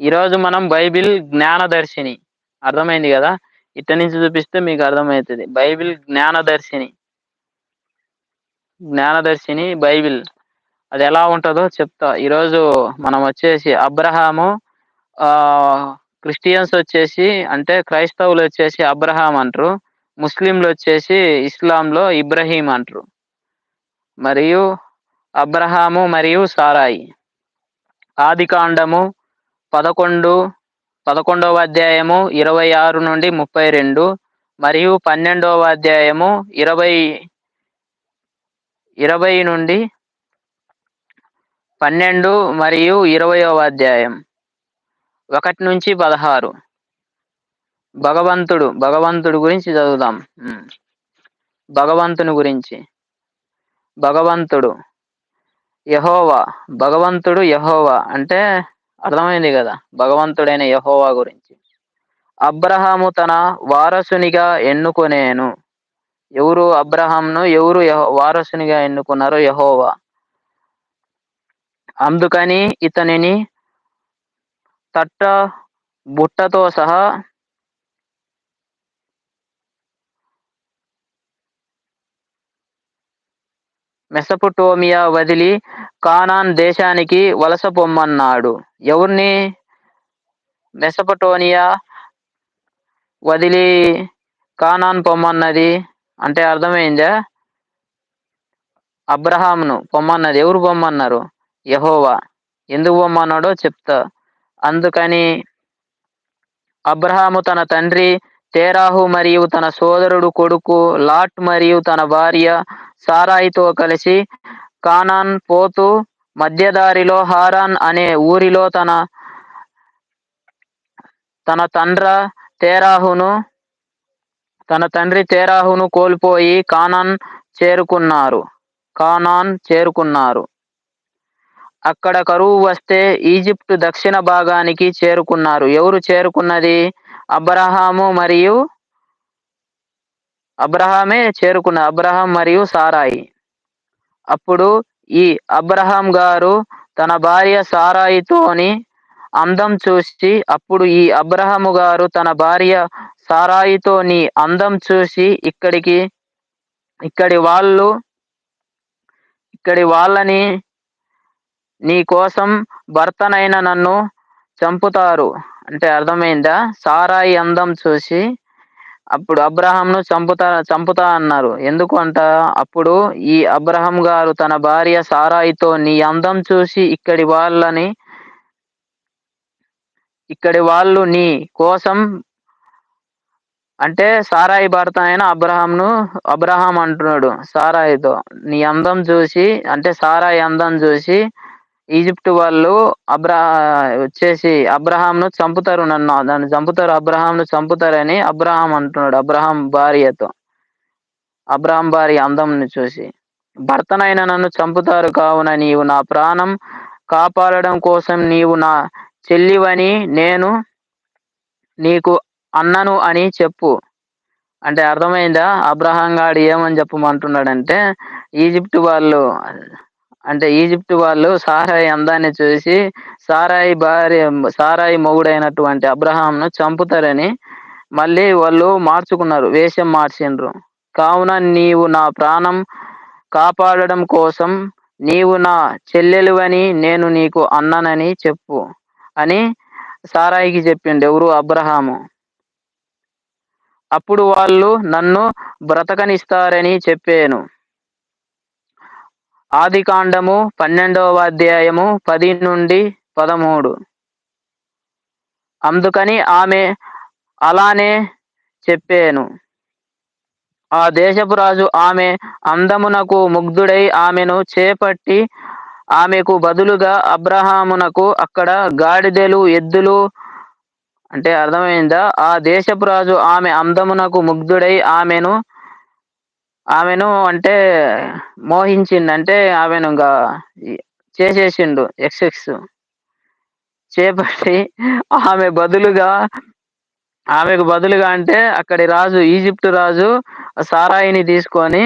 ఈరోజు మనం బైబిల్ జ్ఞానదర్శిని. అర్థమైంది కదా? ఇట్ట నుంచి చూపిస్తే మీకు అర్థమవుతుంది. బైబిల్ జ్ఞానదర్శిని. జ్ఞానదర్శిని బైబిల్. అది ఎలా ఉంటుందో చెప్తా. ఈరోజు మనం వచ్చేసి అబ్రహాము క్రిస్టియన్స్ వచ్చేసి అంటే క్రైస్తవులు వచ్చేసి అబ్రహాం అంటారు. ముస్లింలు వచ్చేసి ఇస్లాంలో ఇబ్రహీం అంటారు. మరియు అబ్రహాము మరియు సారాయి. ఆది కాండము పదకొండు పదకొండవ అధ్యాయము ఇరవై ఆరు నుండి ముప్పై రెండు మరియు పన్నెండవ అధ్యాయము ఇరవై ఇరవై నుండి పన్నెండు మరియు ఇరవయవ అధ్యాయం. ఒకటి నుంచి పదహారు. భగవంతుడు భగవంతుడు గురించి చదువుదాం. భగవంతుని గురించి. భగవంతుడు యహోవా భగవంతుడు యహోవా అంటే అర్థమైంది కదా? భగవంతుడైన యహోవా గురించి. అబ్రహాము తన వారసునిగా ఎన్నుకొనేను. ఎవరు అబ్రహాంను ఎవరు వారసునిగా ఎన్నుకున్నారో యహోవా. అందుకని ఇతనిని తట్ట బుట్టతో సహా మెసపుటోమియా వదిలి కానాన్ దేశానికి వలస పొమ్మన్నాడు. ఎవరిని? మెసపటోనియా వదిలి కానాన్ పొమ్మన్నది అంటే అర్థమైందా? అబ్రహాంను పొమ్మన్నది. ఎవరు పొమ్మన్నారు? యహోవా. ఎందుకు పొమ్మన్నాడో చెప్తా. అందుకని అబ్రహాము తన తండ్రి తేరాహు మరియు తన సోదరుడు కొడుకు లాట్ మరియు తన భార్య సారాయితో కలిసి కానాన్ పోతూ మధ్యదారిలో హారాన్ అనే ఊరిలో తన తన తండ్ర తేరాహును తన తండ్రి తేరాహును కోల్పోయి కానాన్ చేరుకున్నారు కానాన్ చేరుకున్నారు. అక్కడ కరువు వస్తే ఈజిప్టు దక్షిణ భాగానికి చేరుకున్నారు. ఎవరు చేరుకున్నది? అబ్రహాము మరియు అబ్రహామే చేరుకున్న అబ్రహాం మరియు సారాయి. అప్పుడు ఈ అబ్రహాం గారు తన భార్య సారాయితోని అందం చూసి అప్పుడు ఈ అబ్రహము గారు తన భార్య సారాయితో నీ అందం చూసి ఇక్కడికి ఇక్కడి వాళ్ళు ఇక్కడి వాళ్ళని నీ కోసం భర్తనైన నన్ను చంపుతారు. అంటే అర్థమైందా? సారాయి అందం చూసి అప్పుడు అబ్రహాంను చంపుతా చంపుతా అన్నారు. ఎందుకు అంట అప్పుడు ఈ అబ్రహం గారు తన భార్య సారాయితో నీ అందం చూసి ఇక్కడి వాళ్ళని ఇక్కడి వాళ్ళు నీ కోసం అంటే సారాయి భర్త అయిన అబ్రహాంను అబ్రహాం అంటున్నాడు సారాయితో. నీ అందం చూసి అంటే సారాయి అందం చూసి ఈజిప్ట్ వాళ్ళు అబ్రా వచ్చేసి అబ్రహాంను చంపుతారు నన్ను. నన్ను చంపుతారు అబ్రహాంను చంపుతారని అబ్రహాం అంటున్నాడు. అబ్రహాం భార్యతో. అబ్రహాం భార్య అందంని చూసి భర్తనైన నన్ను చంపుతారు కావున నీవు నా ప్రాణం కాపాడడం కోసం నీవు నా చెల్లివని నేను నీకు అన్నను అని చెప్పు. అంటే అర్థమైందా? అబ్రహాం గాడు ఏమని చెప్పమంటున్నాడంటే ఈజిప్ట్ వాళ్ళు అంటే ఈజిప్ట్ వాళ్ళు సారాయి అందాన్ని చూసి సారాయి భార్య సారాయి మొగుడైనటువంటి అబ్రహాంను చంపుతారని మళ్ళీ వాళ్ళు మార్చుకున్నారు వేషం మార్చిండ్రు. కావున నీవు నా ప్రాణం కాపాడడం కోసం నీవు నా చెల్లెలువని నేను నీకు అన్ననని చెప్పు అని సారాయికి చెప్పిండు ఎవరు? అబ్రహాము. అప్పుడు వాళ్ళు నన్ను బ్రతకనిస్తారని చెప్పాను. ఆది కాండము పన్నెండవ అధ్యాయము పది నుండి పదమూడు. అందుకని ఆమె అలానే చెప్పాను. ఆ దేశపు రాజు ఆమె అందమునకు ముగ్ధుడై ఆమెను చేపట్టి ఆమెకు బదులుగా అబ్రహామునకు అక్కడ గాడిదెలు ఎద్దులు అంటే అర్థమైందా? ఆ దేశపు రాజు ఆమె అందమునకు ముగ్ధుడై ఆమెను ఆమెను అంటే మోహించిండు అంటే ఆమెను ఇంకా చేసేసిండు ఎక్సెక్స్ చేపట్టి ఆమె బదులుగా ఆమెకు బదులుగా అంటే అక్కడి రాజు ఈజిప్ట్ రాజు సారాయిని తీసుకొని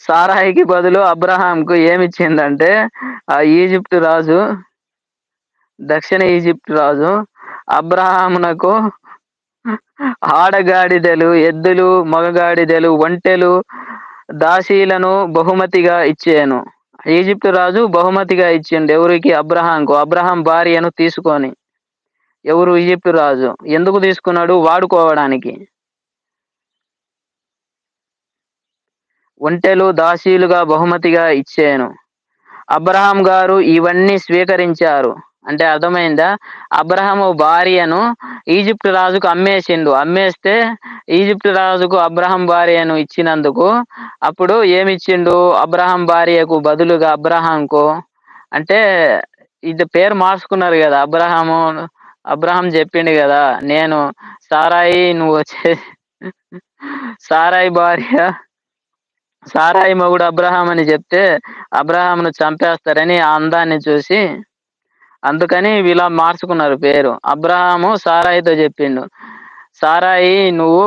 సారాయికి బదులు అబ్రహాంకు ఏమిచ్చిందంటే ఆ ఈజిప్ట్ రాజు దక్షిణ ఈజిప్ట్ రాజు అబ్రహామునకు ఆడగాడిదలు ఎద్దులు మగగాడిదలు ఒంటెలు దాసీలను బహుమతిగా ఇచ్చాను. ఈజిప్టు రాజు బహుమతిగా ఇచ్చిండు ఎవరికి? అబ్రహాంకు. అబ్రహాం భార్యను తీసుకొని ఎవరు? ఈజిప్ట్ రాజు. ఎందుకు తీసుకున్నాడు? వాడుకోవడానికి. ఒంటెలు దాసీలుగా బహుమతిగా ఇచ్చాను. అబ్రహాం గారు ఇవన్నీ స్వీకరించారు. అంటే అర్థమైందా? అబ్రహము భార్యను ఈజిప్ట్ రాజుకు అమ్మేసిండు. అమ్మేస్తే ఈజిప్ట్ రాజుకు అబ్రహం భార్యను ఇచ్చినందుకు అప్పుడు ఏమిచ్చిండు? ఇచ్చిండు భార్యకు బదులుగా అబ్రహాంకు అంటే ఇది పేరు మార్చుకున్నారు కదా అబ్రహము అబ్రహం చెప్పిండు కదా నేను సారాయి నువ్వు వచ్చే సారాయి భార్య సారాయి మగుడు అబ్రహాం అని చెప్తే అబ్రహాంను చంపేస్తారని ఆ అందాన్ని చూసి అందుకని ఇలా మార్చుకున్నారు పేరు. అబ్రహాము సారాయితో చెప్పిండు. సారాయి నువ్వు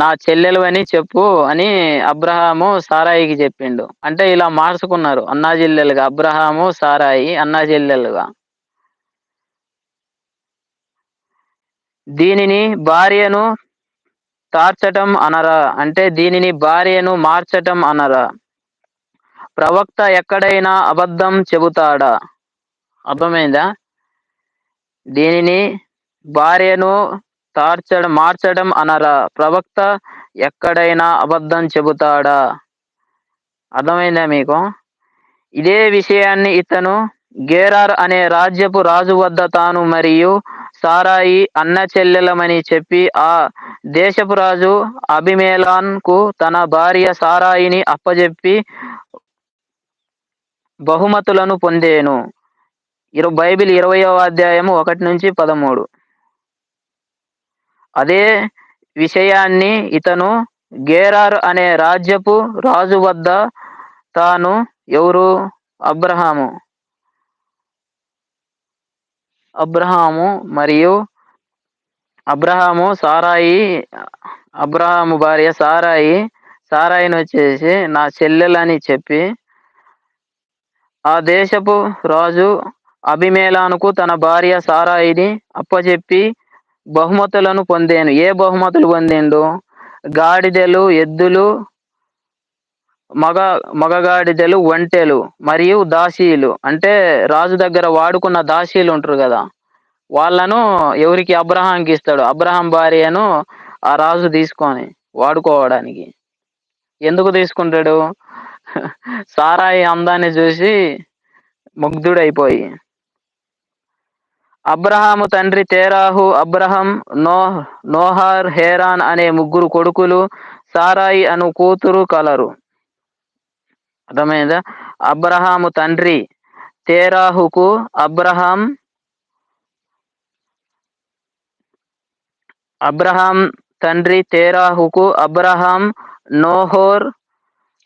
నా చెల్లెలు అని చెప్పు అని అబ్రహాము సారాయికి చెప్పిండు. అంటే ఇలా మార్చుకున్నారు అన్నా చెల్లెలుగా. అబ్రహాము సారాయి అన్నా చెల్లెలుగా. దీనిని భార్యను తార్చటం అనరా? అంటే దీనిని భార్యను మార్చటం అనరా? ప్రవక్త ఎక్కడైనా అబద్ధం చెబుతాడా? అర్థమైందా? దీనిని భార్యను తార్చడం మార్చడం అనరా? ప్రవక్త ఎక్కడైనా అబద్ధం చెబుతాడా? అర్థమైందా మీకు? ఇదే విషయాన్ని ఇతను గేరార్ అనే రాజ్యపు రాజు వద్ద తాను మరియు సారాయి అన్న చెల్లెలమని చెప్పి ఆ దేశపు రాజు అభిమేలాన్కు తన భార్య సారాయిని అప్పజెప్పి బహుమతులను పొందేను. ఇరు బైబిల్ ఇరవయో అధ్యాయము ఒకటి నుంచి పదమూడు. అదే విషయాన్ని ఇతను గేరార్ అనే రాజ్యపు రాజు వద్ద తాను ఎవరు? అబ్రహాము. అబ్రహాము మరియు అబ్రహాము సారాయి అబ్రహాము భార్య సారాయి సారాయిని వచ్చేసి నా చెల్లెలని చెప్పి ఆ దేశపు రాజు అభిమేలానుకు తన భార్య సారాయిని అప్పచెప్పి బహుమతులను పొందాను. ఏ బహుమతులు పొందిండు? గాడిదలు ఎద్దులు మగ మగగాడిదలు ఒంటెలు మరియు దాసీలు. అంటే రాజు దగ్గర వాడుకున్న దాసీలు ఉంటారు కదా. వాళ్ళను ఎవరికి? అబ్రహాంకి ఇస్తాడు. అబ్రహాం భార్యను ఆ రాజు తీసుకొని వాడుకోవడానికి. ఎందుకు తీసుకుంటాడు? సారాయి అందాన్ని చూసి ముగ్ధుడైపోయి అబ్రహాము తండ్రి తేరాహు అబ్రహం నో నోహార్ హేరాన్ అనే ముగ్గురు కొడుకులు సారాయి అను కూతురు కలరు. అర్థమైందా? అబ్రహాము తండ్రి తేరాహుకు అబ్రహాం అబ్రహాం తండ్రి తేరాహుకు అబ్రహాం నోహోర్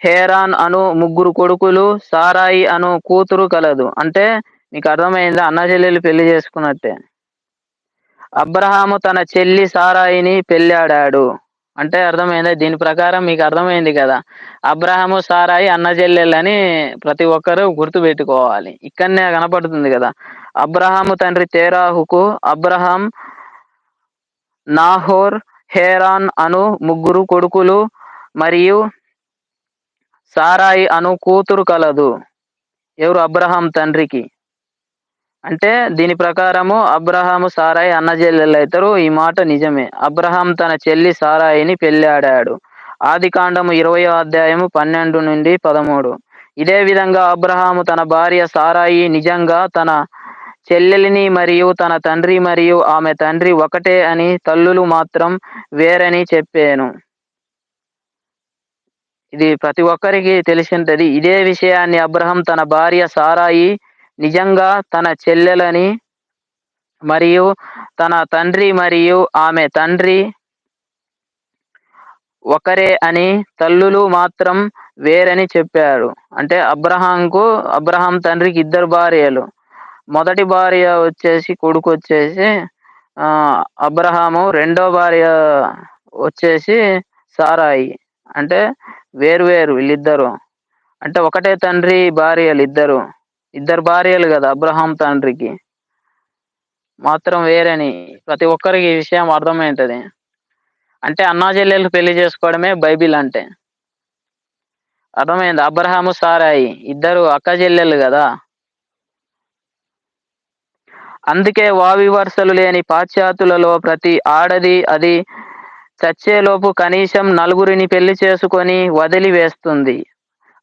హేరాన్ అను ముగ్గురు కొడుకులు సారాయి అను కూతురు కలదు. అంటే మీకు అర్థమైందా అన్న చెల్లెలు పెళ్ళి చేసుకున్నట్టే. అబ్రహాము తన చెల్లి సారాయిని పెళ్ళాడాడు అంటే అర్థమైందా? దీని ప్రకారం మీకు అర్థమైంది కదా. అబ్రహాము సారాయి అన్న చెల్లెలని ప్రతి ఒక్కరూ గుర్తు పెట్టుకోవాలి ఇక్కడనే కనపడుతుంది కదా. అబ్రహాము తండ్రి తేరాహుకు అబ్రహాం నాహోర్ హేరాన్ అను ముగ్గురు కొడుకులు మరియు సారాయి అను కూతురు కలదు. ఎవరు? అబ్రహాం తండ్రికి. అంటే దీని ప్రకారము అబ్రహాము సారాయి అన్న చెల్లెలు ఈ మాట నిజమే. అబ్రహాం తన చెల్లి సారాయిని పెళ్ళాడాడు ఆది కాండము ఇరవై అధ్యాయము పన్నెండు నుండి పదమూడు. ఇదే విధంగా అబ్రహాము తన భార్య సారాయి నిజంగా తన చెల్లెలిని మరియు తన తండ్రి మరియు ఆమె తండ్రి ఒకటే అని తల్లులు మాత్రం వేరని చెప్పాను. ఇది ప్రతి ఒక్కరికి తెలిసింటది. ఇదే విషయాన్ని అబ్రహం తన భార్య సారాయి నిజంగా తన చెల్లెలని మరియు తన తండ్రి మరియు ఆమె తండ్రి ఒకరే అని తల్లులు మాత్రం వేరని చెప్పారు. అంటే అబ్రహాంకు అబ్రహాం తండ్రికి ఇద్దరు భార్యలు. మొదటి భార్య వచ్చేసి కొడుకు వచ్చేసి అబ్రహాము. రెండో భార్య వచ్చేసి సారాయి. అంటే వేరు వేరు వీళ్ళిద్దరు. అంటే ఒకటే తండ్రి భార్యలు ఇద్దరు ఇద్దరు భార్యలు కదా అబ్రహాం తండ్రికి. మాత్రం వేరని ప్రతి ఒక్కరికి ఈ విషయం అర్థమైంటది. అంటే అన్నా చెల్లెలు పెళ్ళి చేసుకోవడమే బైబిల్ అంటే. అర్థమైంది? అబ్రహాము సారాయి ఇద్దరు అక్క చెల్లెలు కదా. అందుకే వావి వరుసలు లేని పాశ్చాత్యులలో ప్రతి ఆడది అది చచ్చేలోపు కనీసం నలుగురిని పెళ్ళి చేసుకొని వదిలివేస్తుంది.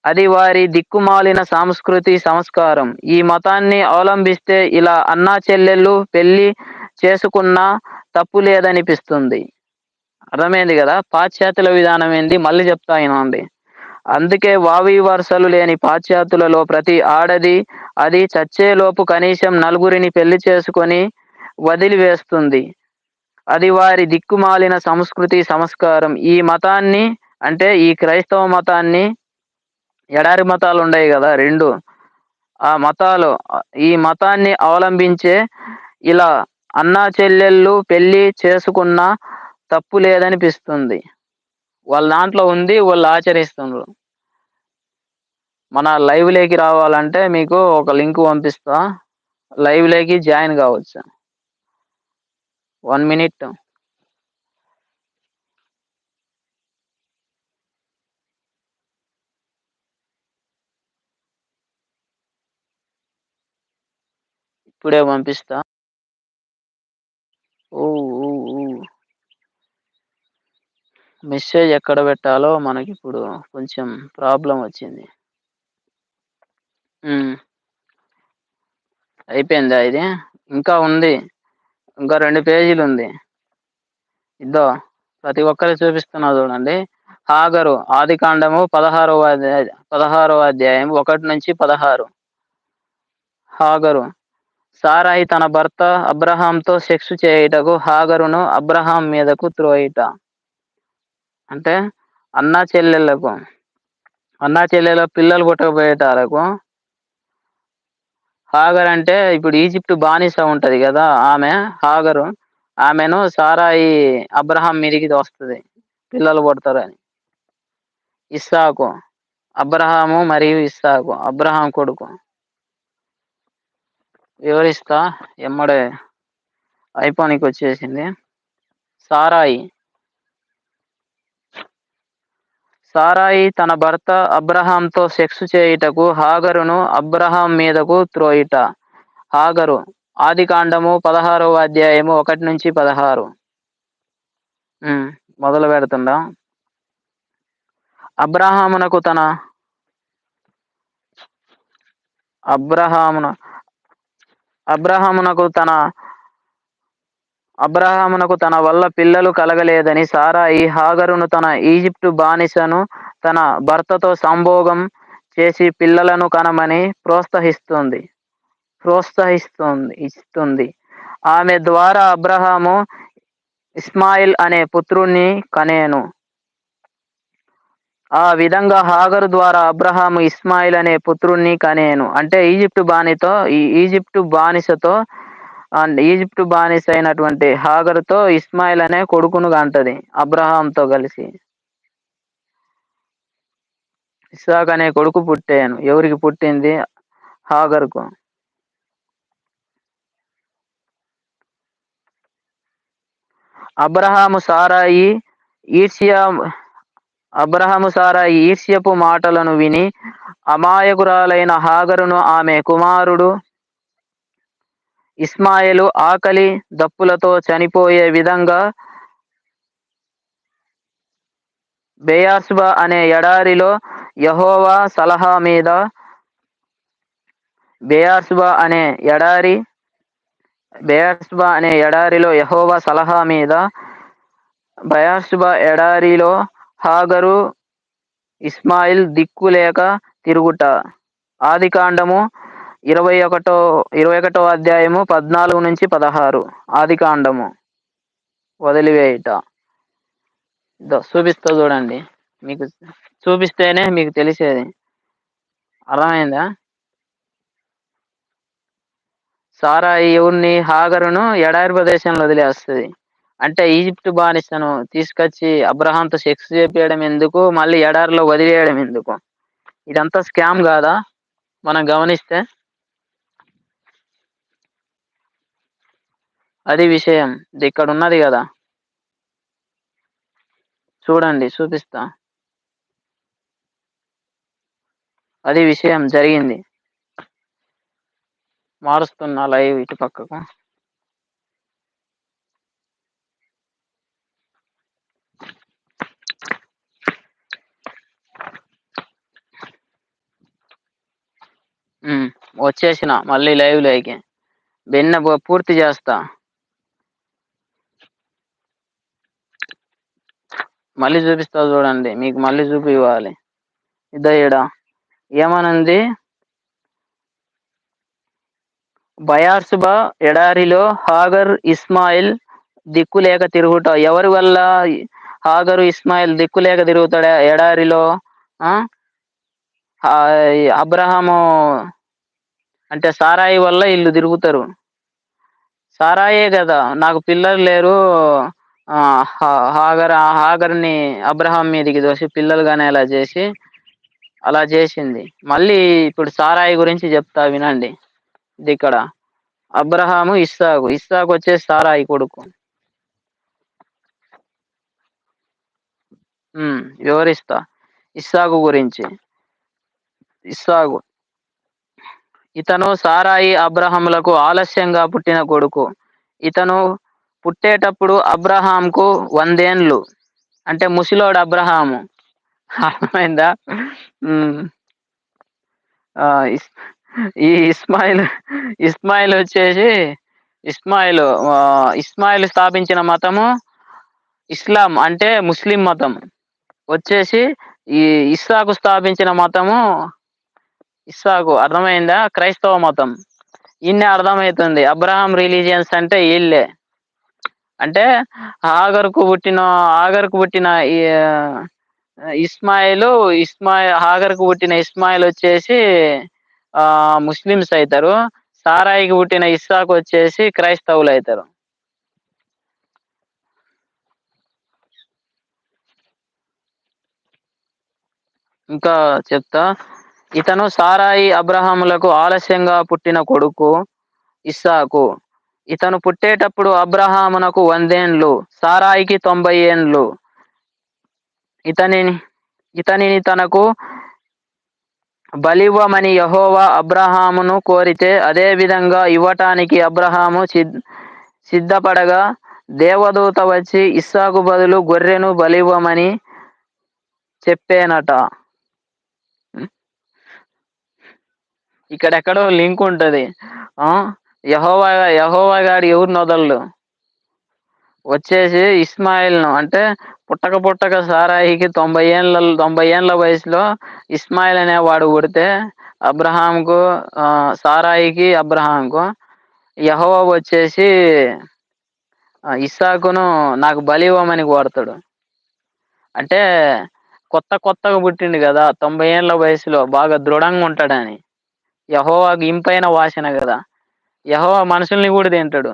అది వారి దిక్కుమాలిన సంస్కృతి సంస్కారం. ఈ మతాన్ని అవలంబిస్తే ఇలా అన్నా చెల్లెళ్ళు పెళ్ళి చేసుకున్నా తప్పు లేదనిపిస్తుంది. అర్థమైంది కదా? పాశ్చాత్యుల విధానం ఏంది? మళ్ళీ చెప్తా ఉంది అందుకే వావి వరుసలు లేని పాశ్చాత్యులలో ప్రతి ఆడది అది చచ్చేలోపు కనీసం నలుగురిని పెళ్ళి చేసుకొని వదిలివేస్తుంది. అది వారి దిక్కుమాలిన సంస్కృతి సంస్కారం. ఈ మతాన్ని అంటే ఈ క్రైస్తవ మతాన్ని ఎడారి మతాలు ఉన్నాయి కదా రెండు. ఆ మతాలు ఈ మతాన్ని అవలంబించే ఇలా అన్నా చెల్లెళ్ళు పెళ్ళి చేసుకున్న తప్పు లేదనిపిస్తుంది. వాళ్ళ దాంట్లో ఉంది వాళ్ళు ఆచరిస్తున్నారు మన లైవ్లోకి రావాలంటే మీకు ఒక లింక్ పంపిస్తా. లైవ్లోకి జాయిన్ కావచ్చు. One minute. ఇప్పుడే పంపిస్తా. ఓ ఓ, ఓ. మెసేజ్ ఎక్కడ పెట్టాలో మనకి ఇప్పుడు కొంచెం ప్రాబ్లం వచ్చింది. అయిపోయిందా ఇది? ఇంకా ఉంది. ఇంకా రెండు పేజీలు ఉంది. ఇద్దో ప్రతి ఒక్కరి చూపిస్తున్నా చూడండి. హాగరు ఆది కాండము పదహారవ అధ్యాయ పదహారవ అధ్యాయం ఒకటి నుంచి పదహారు. హాగరు సారాయి తన భర్త అబ్రహాంతో సెక్స్ చేయుటకు హాగరును అబ్రహాం మీదకు త్రోయిట. అంటే అన్నా చెల్లెళ్ళకు అన్నా చెల్లెల పిల్లలు పుట్టకపోయేటాలకు హాగర్ అంటే ఇప్పుడు ఈజిప్ట్ బానిస ఉంటది కదా ఆమె హాగరు ఆమెను సారాయి అబ్రహాం మీదికి వస్తుంది పిల్లలు పుడతారని. ఇస్సాకు అబ్రహాము మరియు ఇస్సాకు అబ్రహాం కొడుకు. వివరిస్తా. ఎమ్మడే అయిపోనికి వచ్చేసింది సారాయి. సారాయి తన భర్త అబ్రహాంతో సెక్స్ చేయుటకు హాగరును అబ్రహాం మీదకు త్రోయిట. హాగరు ఆది కాండము పదహారవ అధ్యాయము ఒకటి నుంచి పదహారు. మొదలు పెడుతుండా అబ్రహామునకు తన అబ్రహామున అబ్రహామునకు తన అబ్రహామునకు తన వల్ల పిల్లలు కలగలేదని సారాయి హాగరును తన ఈజిప్టు బానిసను తన భర్తతో సంభోగం చేసి పిల్లలను కనమని ప్రోత్సహిస్తుంది ప్రోత్సహిస్తుంది. ఇస్తుంది ఆమె ద్వారా అబ్రహాము ఇస్మాయిల్ అనే పుత్రుణ్ణి కనేను. ఆ విధంగా హాగరు ద్వారా అబ్రహాము ఇస్మాయిల్ అనే పుత్రుణ్ణి కనేను. అంటే ఈజిప్టు బానితో ఈ ఈజిప్టు బానిసతో అండ్ ఈజిప్టు బానిస అయినటువంటి హాగరుతో ఇస్మాయిల్ అనే కొడుకును కంటది అబ్రహాంతో కలిసి. ఇస్సాక్ అనే కొడుకు పుట్టాను. ఎవరికి పుట్టింది? హాగర్కు. అబ్రహాము సారాయి ఈర్ష్య అబ్రహము సారా ఈర్ష్యపు మాటలను విని అమాయకురాలైన హాగరును ఆమె కుమారుడు ఇస్మాయిలు ఆకలి దప్పులతో చనిపోయే విధంగా బేయాస్బా అనే ఎడారిలో యహోవా సలహా మీద బేయాస్బా అనే ఎడారి బేయాస్బా అనే ఎడారిలో యహోవా సలహా మీద బయాస్బా ఎడారిలో హాగరు ఇస్మాయిల్ దిక్కు లేక తిరుగుట. ఆది కాండము ఇరవై ఒకటో ఇరవై ఒకటో అధ్యాయము పద్నాలుగు నుంచి పదహారు. ఆది కాండము వదిలివేయుట. చూపిస్తా చూడండి. మీకు చూపిస్తేనే మీకు తెలిసేది. అర్థమైందా? సారా ఎవరిని హాగరును ఎడారి ప్రదేశంలో వదిలేస్తుంది. అంటే ఈజిప్ట్ బానిసను తీసుకొచ్చి అబ్రహాంతో సెక్స్ చేపించడం ఎందుకు? మళ్ళీ ఎడారిలో వదిలేయడం ఎందుకు? ఇదంతా స్కామ్ కాదా? మనం గమనిస్తే అది విషయం. ఇక్కడ ఉన్నది కదా. చూడండి చూపిస్తా. అది విషయం జరిగింది. మారుస్తున్నా లైవ్ ఇటు పక్కకు. ఉమ్, వచ్చేసిన మళ్ళీ లైవ్లోకి వెన్న పూ- పూర్తి చేస్తా. మళ్ళీ చూపిస్తా చూడండి మీకు మళ్ళీ చూపి ఇవ్వాలి. ఇద్దా ఏమనుంది? బయార్సుబా ఎడారిలో హాగర్ ఇస్మాయిల్ దిక్కులేక తిరుగుట. ఎవరి వల్ల హాగరు ఇస్మాయిల్ దిక్కులేక తిరుగుతాడా ఎడారిలో? ఆ, అబ్రహాము అంటే సారాయి వల్ల ఇల్లు తిరుగుతారు. సారాయే కదా నాకు పిల్లలు లేరు. హాగర్ ఆ హాగర్ని అబ్రహాం మీదకి దోసి పిల్లలు అలా చేసి అలా చేసింది. మళ్ళీ ఇప్పుడు సారాయి గురించి చెప్తా వినండి. ఇది ఇక్కడ. అబ్రహాము ఇస్సాకు. ఇస్సాకు వచ్చే సారాయి కొడుకు. వివరిస్తా. ఇస్సాకు గురించి. ఇస్సాగు ఇతను సారాయి అబ్రహాములకు ఆలస్యంగా పుట్టిన కొడుకు. ఇతను పుట్టేటప్పుడు అబ్రహాంకు వందేండ్లు. అంటే ముసిలోడు అబ్రహాము. అర్థమైందా? ఆ, ఇస్- ఈ ఇస్మాయిల్ ఇస్మాయిల్ వచ్చేసి ఇస్మాయిల్ ఇస్మాయిల్ స్థాపించిన మతము ఇస్లాం అంటే ముస్లిం మతం. వచ్చేసి ఈ ఇస్సాకు స్థాపించిన మతము ఇస్సాకు అర్థమైందా? క్రైస్తవ మతం. ఇన్ని అర్థమవుతుంది అబ్రహాం రిలీజియన్స్ అంటే వీళ్ళే అంటే ఆగర్కు పుట్టిన హాగర్కు పుట్టిన ఇస్మాయిల్ ఇస్మాయిల్ హాగర్కు పుట్టిన ఇస్మాయిల్ వచ్చేసి ఆ ముస్లిమ్స్ అవుతారు సారాయికి పుట్టిన ఇస్సాకు వచ్చేసి క్రైస్తవులు అవుతారు ఇంకా చెప్తా. ఇతను సారాయి అబ్రహాములకు ఆలస్యంగా పుట్టిన కొడుకు ఇస్సాకు. ఇతను పుట్టేటప్పుడు అబ్రహామునకు వందేండ్లు సారాయికి తొంభై ఏండ్లు. ఇతనిని ఇతనిని తనకు బలివ్వమని యహోవా అబ్రహామును కోరితే అదే విధంగా ఇవ్వటానికి అబ్రహాము సిద్ సిద్ధపడగా దేవదూత వచ్చి ఇస్సాకు బదులు గొర్రెను బలివ్వమని చెప్పేనట. ఇక్కడెక్కడో లింక్ ఉంటుంది. ఆ? యహోవా యహోవా గాడు ఎవరిని వదలడు వచ్చేసి ఇస్మాయిల్ను అంటే పుట్టక పుట్టక సారాయికి తొంభై ఏళ్ళ తొంభై ఏళ్ళ వయసులో ఇస్మాయిల్ అనేవాడు పుడితే అబ్రహాంకు సారాయికి అబ్రహాంకు యహోవా వచ్చేసి ఇస్సాకును నాకు బలి ఇవ్వమని కోరుతాడు. అంటే కొత్త కొత్తగా పుట్టిండు కదా తొంభై ఏళ్ళ వయసులో బాగా దృఢంగా ఉంటాడని. యహోవా ఇంపైన వాసన కదా. యహోవా మనుషుల్ని కూడా తింటాడు.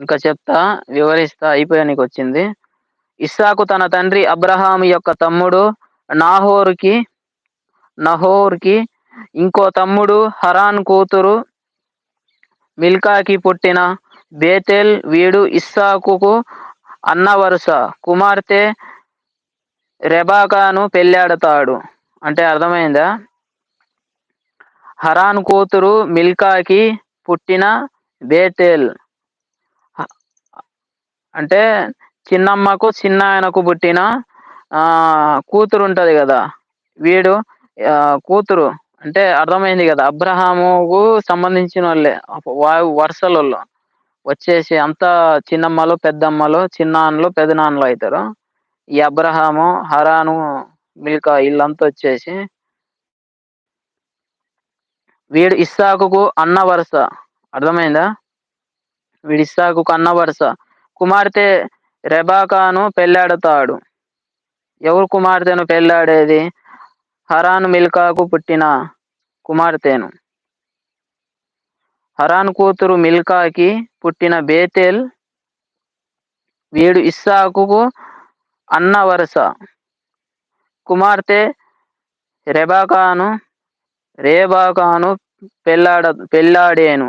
ఇంకా చెప్తా వివరిస్తా అయిపోయానికి వచ్చింది. ఇస్సాకు తన తండ్రి అబ్రహాం యొక్క తమ్ముడు నాహోర్కి నహోర్కి ఇంకో తమ్ముడు హరాన్ కూతురు మిల్కాకి పుట్టిన బేతెల్ వీడు ఇస్సాకుకు అన్న వరుస. కుమార్తె రెబాకాను పెళ్ళాడతాడు. అంటే అర్థమైందా? హరాన్ కూతురు మిల్కాకి పుట్టిన బేతేల్. అంటే చిన్నమ్మకు చిన్న ఆయనకు పుట్టిన ఆ కూతురు ఉంటది కదా. వీడు కూతురు. అంటే అర్థమైంది కదా. అబ్రహాముకు సంబంధించిన వాళ్ళే వాయు వరుసలలో వచ్చేసి అంతా చిన్నమ్మలు పెద్దమ్మలు చిన్నాన్నలు పెదనాన్నలు అవుతారు ఈ అబ్రహాము హరాను మిల్కా వీళ్ళంతా వచ్చేసి వీడు ఇస్సాకుకు అన్న వరుస. అర్థమైందా? వీడు ఇస్సాకుకు అన్న వరుస. కుమార్తె రెబాకాను పెళ్ళాడతాడు. ఎవరు కుమార్తెను పెళ్ళాడేది? హరాను మిల్కాకు పుట్టిన కుమార్తెను. హరాన్ కూతురు మిల్కాకి పుట్టిన బేతేల్ వీడు ఇస్సాకుకు అన్న వరుస. కుమార్తె రెబాకాను రేబాకాను పెళ్ళాడ పెళ్ళాడేను.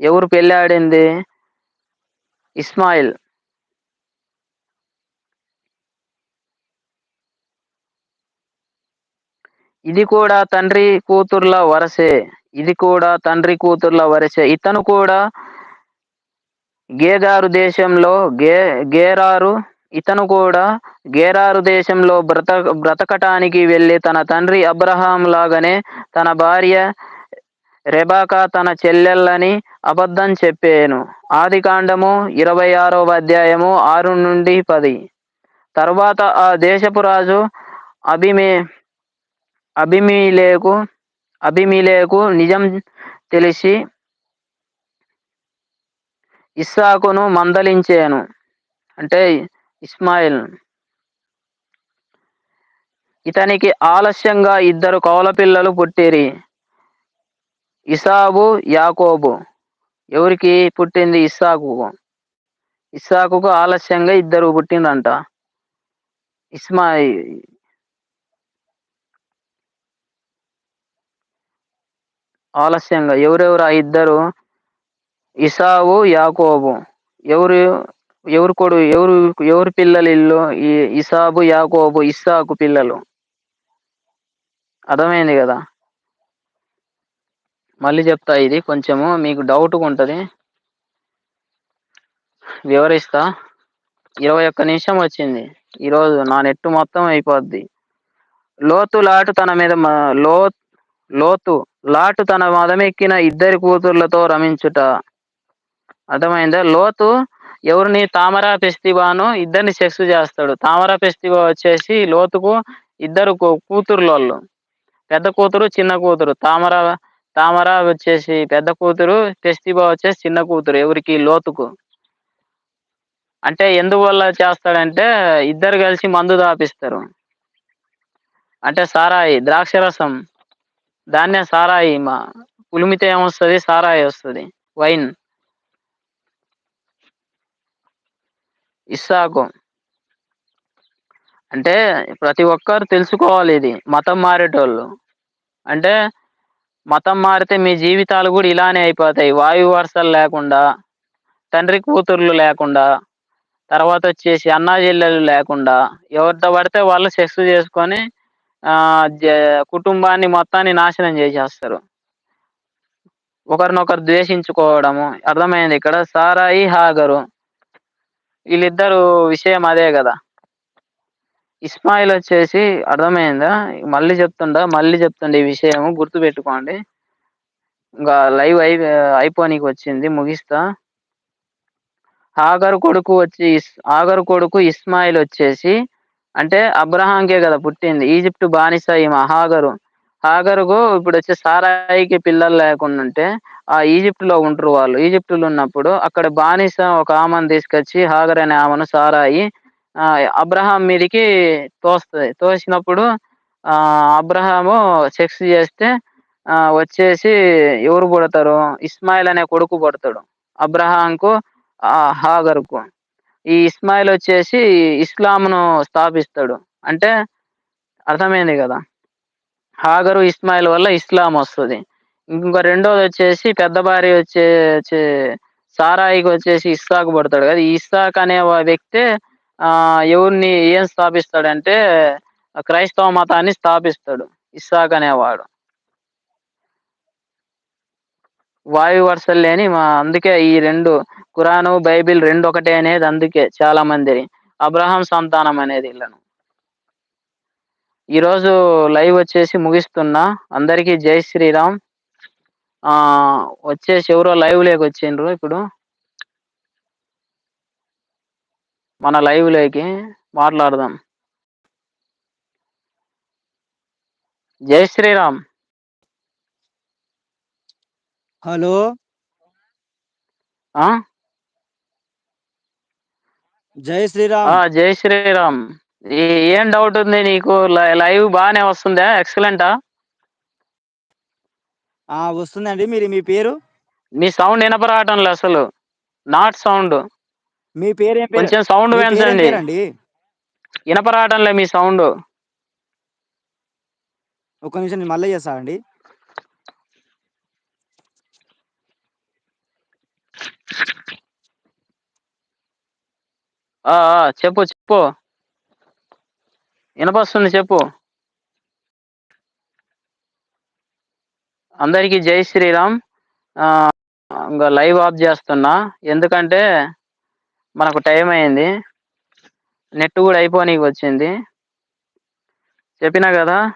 ఎవరు పెళ్ళాడింది? ఇస్మాయిల్. ఇది కూడా తండ్రి కూతుర్ల వరసే. ఇది కూడా తండ్రి కూతుర్ల వరసే. ఇతను కూడా గేదారు దేశంలో గే గేరారు ఇతను కూడా గేరారు దేశంలో బ్రత బ్రతకటానికి వెళ్ళి తన తండ్రి అబ్రహాం లాగానే తన భార్య రెబాకా తన చెల్లెళ్ళని అబద్ధం చెప్పాను. ఆది కాండము ఇరవై ఆరవ అధ్యాయము ఆరు నుండి పది. తర్వాత ఆ దేశపు రాజు అభిమే అభిమీలేకు అభిమీలేకు నిజం తెలిసి ఇస్సాకును మందలించాను. అంటే ఇస్మాయిల్. ఇతనికి ఆలస్యంగా ఇద్దరు కౌల పిల్లలు పుట్టిరి. ఇసాబు యాకోబు. ఎవరికి పుట్టింది ఇస్సాకు ఇస్సాకు ఆలస్యంగా ఇద్దరు పుట్టిందంట ఇస్మాయి ఆలస్యంగా. ఎవరెవరు ఆ ఇద్దరు? ఇసావు యాకోబు. ఎవరు ఎవరు కొడు ఎవరు ఎవరు పిల్లలు ఇల్లు? ఈ ఇసాబు యాకోబు ఇస్సాకు పిల్లలు. అర్థమైంది కదా? మళ్ళీ చెప్తా ఇది కొంచెము. మీకు డౌట్గా ఉంటుంది. వివరిస్తా. ఇరవై ఒక్క నిమిషం వచ్చింది. ఈరోజు నా నెట్ మొత్తం అయిపోద్ది. లోతు లాటు తన మీద లో లోతు లాటు తన మదమెక్కిన ఇద్దరి కూతుర్లతో రమించుట. అర్థమైందా? లోతు ఎవరిని తామరా ఫెస్టివాను ఇద్దరిని సెక్స్ చేస్తాడు. తామరా ఫెస్టివా వచ్చేసి లోతుకు ఇద్దరు కూతుర్లు వాళ్ళు పెద్ద కూతురు చిన్న కూతురు. తామర తామర వచ్చేసి పెద్ద కూతురు ఫెస్టివా వచ్చేసి చిన్న కూతురు ఎవరికి? లోతుకు. అంటే ఎందువల్ల చేస్తాడంటే ఇద్దరు కలిసి మందు దాపిస్తారు అంటే సారాయి ద్రాక్షరసం దాన్నే సారాయి మా పులిమితే ఏమొస్తుంది? సారాయి వస్తుంది. వైన్. ఇస్సాకు. అంటే ప్రతి ఒక్కరు తెలుసుకోవాలి ఇది. మతం మారేటోళ్ళు. అంటే మతం మారితే మీ జీవితాలు కూడా ఇలానే అయిపోతాయి. వాయు వరుసలు లేకుండా తండ్రి కూతుర్లు లేకుండా తర్వాత వచ్చేసి అన్నా చెల్లెలు లేకుండా ఎవరితో పడితే వాళ్ళు సెక్స్ చేసుకొని కుటుంబాన్ని మొత్తాన్ని నాశనం చేసేస్తారు. ఒకరినొకరు ద్వేషించుకోవడము. అర్థమైంది ఇక్కడ? సారాయి హాగరు. వీళ్ళిద్దరు విషయం అదే కదా. ఇస్మాయిల్ వచ్చేసి అర్థమైందా? మళ్ళీ చెప్తుండా? మళ్ళీ చెప్తుండే ఈ విషయం గుర్తు పెట్టుకోండి ఇంకా లైవ్ అయి అయిపోనీకి వచ్చింది ముగిస్తా. ఆగరు కొడుకు వచ్చి ఆగరు కొడుకు ఇస్మాయిల్ వచ్చేసి అంటే అబ్రహాంకే కదా పుట్టింది. ఈజిప్ట్ బానిస ఈమె హాగరు హాగరుకు ఇప్పుడు వచ్చే సారాయికి పిల్లలు లేకుండా ఉంటే ఆ ఈజిప్ట్లో ఉంటారు వాళ్ళు. ఈజిప్ట్లో ఉన్నప్పుడు అక్కడ బానిస ఒక ఆమెను తీసుకొచ్చి హాగర్ అనే ఆమెను సారాయి ఆ అబ్రహాం మీదికి తోస్తుంది. తోసినప్పుడు ఆ అబ్రహాము సెక్స్ చేస్తే ఆ వచ్చేసి ఎవరు పుడతారు? ఇస్మాయిల్ అనే కొడుకు పుడతాడు. అబ్రహాంకు ఆ హాగర్కు. ఈ ఇస్మాయిల్ వచ్చేసి ఇస్లాంను స్థాపిస్తాడు. అంటే అర్థమైంది కదా? హాగరు ఇస్మాయిల్ వల్ల ఇస్లాం వస్తుంది. ఇంకొక రెండోది వచ్చేసి పెద్ద భార్య వచ్చే వచ్చే- సారాయికి వచ్చేసి ఇస్సాక్ పడతాడు కదా? ఈ ఇస్సాక్ అనే వ్యక్తే ఆ ఎవరిని ఏం స్థాపిస్తాడంటే క్రైస్తవ మతాన్ని స్థాపిస్తాడు ఇస్సాక్ అనేవాడు. వాయు వరుసలు లేని మా అందుకే ఈ రెండు ఖురాను బైబిల్ రెండు ఒకటే అనేది అందుకే చాలా మంది అబ్రహాం సంతానం అనేది వీళ్ళను ఈరోజు లైవ్ వచ్చేసి ముగిస్తున్నా. అందరికీ జై శ్రీరామ్. ఆ వచ్చేసి ఎవరో లైవ్ లేకి వచ్చిండ్రు ఇప్పుడు. మన లైవ్ లేకి మాట్లాడదాం. జై శ్రీరామ్. హలో ఆ జై శ్రీరామ్. ఆ జై శ్రీరామ్. ఏ- ఏం డౌట్ ఉంది నీకు? లై- లైవ్ బాగానే వస్తుందా? ఎక్సలెంటా ఆ వస్తుందండి. మీరు మీ పేరు? మీ సౌండ్ వినపరావటం లేదు అసలు. నాట్ సౌండ్ మీ పేరు ఏం పేరు? కొంచెం సౌండ్ మీ పేరు ఏం పెంచండి పేరండి? వినపరావటం లేదు మీ సౌండ్ ఒక నిమిషం నేను మళ్ళీ చేస్తా చెప్పు చెప్పు. వినపస్తుంది చెప్పు. అందరికీ జై శ్రీరామ్. ఇంకా లైవ్ ఆఫ్ చేస్తున్నా. ఎందుకంటే మనకు టైం అయింది. నెట్ కూడా అయిపోనీకి వచ్చింది. చెప్పినా కదా?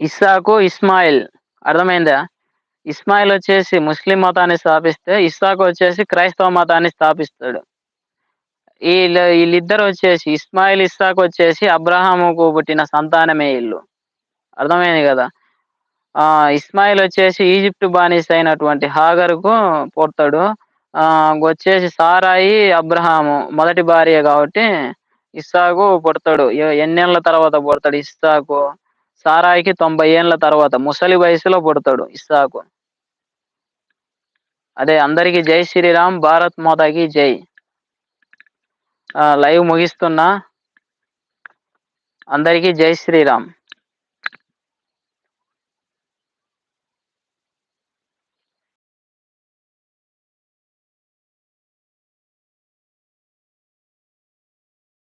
ఇస్సాకు ఇస్మాయిల్. అర్థమైందా? ఇస్మాయిల్ వచ్చేసి ముస్లిం మతాన్ని స్థాపిస్తే ఇస్సాకు వచ్చేసి క్రైస్తవ మతాన్ని స్థాపిస్తాడు. వీళ్ళ వీళ్ళిద్దరు వచ్చేసి ఇస్మాయిల్ ఇస్సాకు వచ్చేసి అబ్రహాముకు పుట్టిన సంతానమే ఇల్లు అర్థమైంది కదా? ఆ ఇస్మాయిల్ వచ్చేసి ఈజిప్ట్ బానిస అయినటువంటి హాగర్కు పుడతాడు. ఆ వచ్చేసి సారాయి అబ్రహాము మొదటి భార్య కాబట్టి ఇస్సాకు పుడతాడు. ఎన్నేళ్ళ తర్వాత పుడతాడు ఇస్సాకు. సారాయికి తొంభై ఏళ్ళ తర్వాత ముసలి వయసులో పుడతాడు ఇస్సాకు. అదే అందరికీ జై శ్రీరామ్ భారత్ మాతాకి జై. లైవ్ ముగిస్తున్నా. అందరికీ జై శ్రీరామ్.